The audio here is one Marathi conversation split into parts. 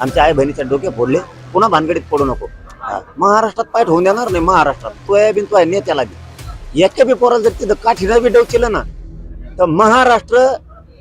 आमच्या आई बहिणीच्या डोके फोडले. पुन्हा भानगडीत पडू नको. महाराष्ट्रात पायट होऊन देणार नाही महाराष्ट्रात. तो या तो आहे नेत्याला बी. एका बी पोराला जर तिथं काठीनं बी डोकेलं ना तर महाराष्ट्र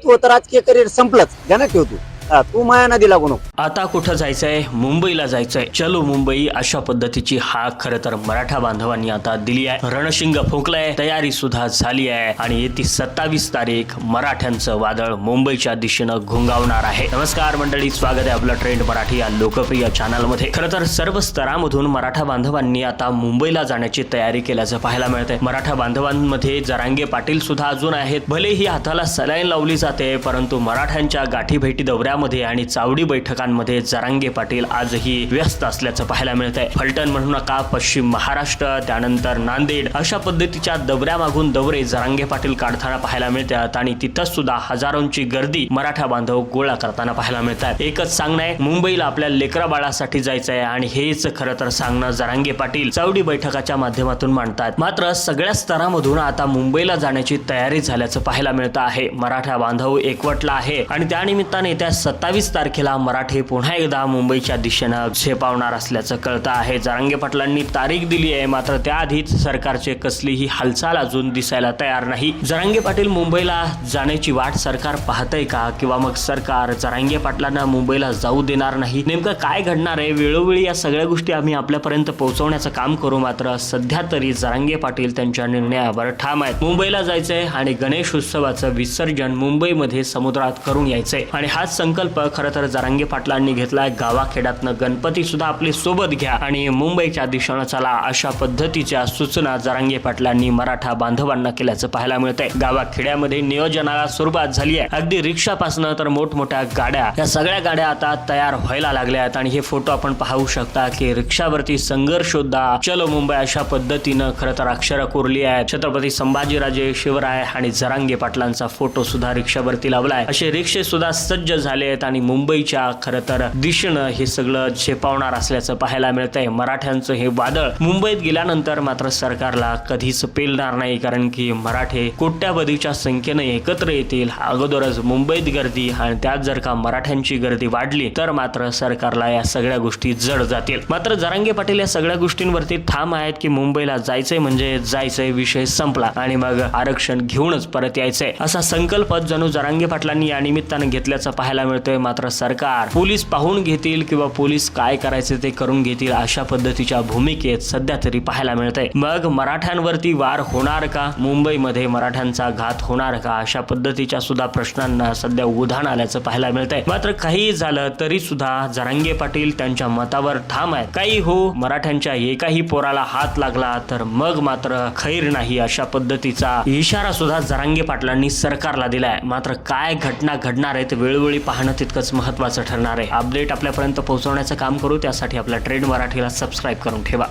तो तर राजकीय करिअर संपलंच. ध्यानात ठेव तू माया नदी लागू नको. आता कुठं जायचंय? मुंबईला जायचंय. चलो मुंबई अशा पद्धतीची हाक खरं तर मराठा बांधवांनी आता दिली आहे. रणशिंग फुंकलाय तयारी सुद्धा झाली आहे. आणि येती सत्तावीस तारीख मराठ्यांचं वादळ मुंबईच्या दिशेनं घुंगावणार आहे. नमस्कार मंडळी स्वागत आहे आपलं ट्रेंड मराठी या लोकप्रिय चॅनलमध्ये. खरं तर सर्व स्तरामधून मराठा बांधवांनी आता मुंबईला जाण्याची तयारी केल्याचं पाहायला मिळतंय. मराठा बांधवांमध्ये जरांगे पाटील सुद्धा अजून आहेत. भले ही हाताला सलाईन लावली जाते परंतु मराठ्यांच्या गाठी भेटी दौऱ्यामध्ये आणि चावडी बैठकांमध्ये जरांगे पाटील आजही व्यस्त असल्याचं पाहायला मिळतंय. फलटण म्हणू नका पश्चिम महाराष्ट्र त्यानंतर नांदेड अशा पद्धतीच्या दौऱ्यामागून दौरे जरांगे पाटील काढताना पाहायला मिळतात आणि तिथं सुद्धा हजारोंची गर्दी मराठा बांधव गोळा करताना पाहायला मिळतात. एकच सांगणं आहे मुंबईला आपल्या लेकरा बाळासाठी जायचं आहे आणि हेच खरं तर सांगणं जरांगे पाटील चावडी बैठकाच्या माध्यमातून मांडतात. मात्र सगळ्या स्तरामधून आता मुंबईला जाण्याची तयारी झाल्याचं पाहायला मिळतं आहे. मराठा बांधव एकवटला आहे आणि त्यानिमित्ताने त्या सत्तावीस तारखेला मराठे पुन्हा एकदा मुंबईच्या दिशेनं झेपावणार असल्याचं कळतं आहे. जरांगे पाटलांनी तारीख दिली आहे मात्र त्याआधीच सरकारचे कसलीही हालचाल अजून दिसायला तयार नाही. जरांगे पाटील मुंबईला जाण्याची वाट सरकार पाहतंय का? किंवा मग सरकार जरांगे पाटलांना मुंबईला जाऊ देणार नाही? नेमकं काय घडणार आहे? वेळोवेळी या सगळ्या गोष्टी आम्ही आपल्यापर्यंत पोहोचवण्याचं काम करू मात्र सध्या तरी जरांगे पाटील त्यांच्या निर्णयावर ठाम आहेत. मुंबईला जायचंय आणि गणेश उत्सवाचं विसर्जन मुंबईमध्ये समुद्रात करून यायचंय. आणि हाच संकल्प खरं तर जरांगे पाटलांनी घेतलाय. गावाखेड्यातनं गणपती सुद्धा आपली सोबत घ्या आणि मुंबईच्या दिशेनं चला अशा पद्धतीच्या सूचना जरांगे पाटलांनी मराठा बांधवांना केल्याचं पाहायला मिळतंय. गावाखेड्यामध्ये नियोजनाला सुरुवात झाली आहे अगदी रिक्षापासनं तर मोठमोठ्या गाड्या या सगळ्या गाड्या आता तयार व्हायला लागल्या आहेत आणि हे फोटो आपण पाहू शकता की रिक्षावरती संघर्षोद्धा चलो मुंबई अशा पद्धतीनं खरं तर अक्षरं कोरली आहेत. छत्रपती संभाजीराजे शिवराय आणि जरांगे पाटलांचा फोटो सुद्धा रिक्षावरती लावलाय. असे रिक्षे सुद्धा सज्ज झाले आहेत आणि मुंबईच्या खरं तर दिशेनं हे सगळं झेपावणार असल्याचं पाहायला मिळतंय. मराठ्यांचं हे वादळ मुंबईत गेल्यानंतर मात्र सरकारला कधीच पेलणार नाही कारण की मराठे कोट्यावधीच्या संख्येने एकत्र येतील. अगोदरच मुंबईत गर्दी आणि त्यात जर का मराठ्यांची गर्दी वाढली तर मात्र सरकारला या सगळ्या गोष्टी जड जातील. मात्र जरांगे पाटील या सगळ्या गोष्टींवरती ठाम आहेत की मुंबईला जायचंय म्हणजे जायचंय विषय संपला आणि मग आरक्षण घेऊनच परत यायचंय. असा संकल्प जणू जरांगे पाटलांनी या निमित्तानं घेतल्याचं पाहायला मिळतोय मात्र सरकार. पोलीस पाहून घेतील किंवा पोलीस काय करायचे ते करून घेतील अशा पद्धतीच्या भूमिकेत सध्या तरी पाहायला मिळतंय. मग मराठ्यांवरती वार होणार का? मुंबईमध्ये मराठ्यांचा घात होणार का? अशा पद्धतीच्या सुद्धा प्रश्नांना सध्या उधाण आल्याचं पाहायला मिळतंय. मात्र काही झालं तरी सुद्धा जरांगे पाटील त्यांच्या मतावर ठाम आहे काही हो मराठ्यांच्या एकाही पोराला हात लागला तर मग मात्र खैर नाही अशा पद्धतीचा इशारा सुद्धा जरांगे पाटलांनी सरकारला दिलाय. मात्र काय घटना घडणार आहेत वेळोवेळी पाहणं तितकंच महत्त्वाचं ठरणार आहे. अपडेट आपल्यापर्यंत पोहोचवण्याचं काम करू त्यासाठी आपल्या ट्रेंड मराठीला सबस्क्राईब करून ठेवा.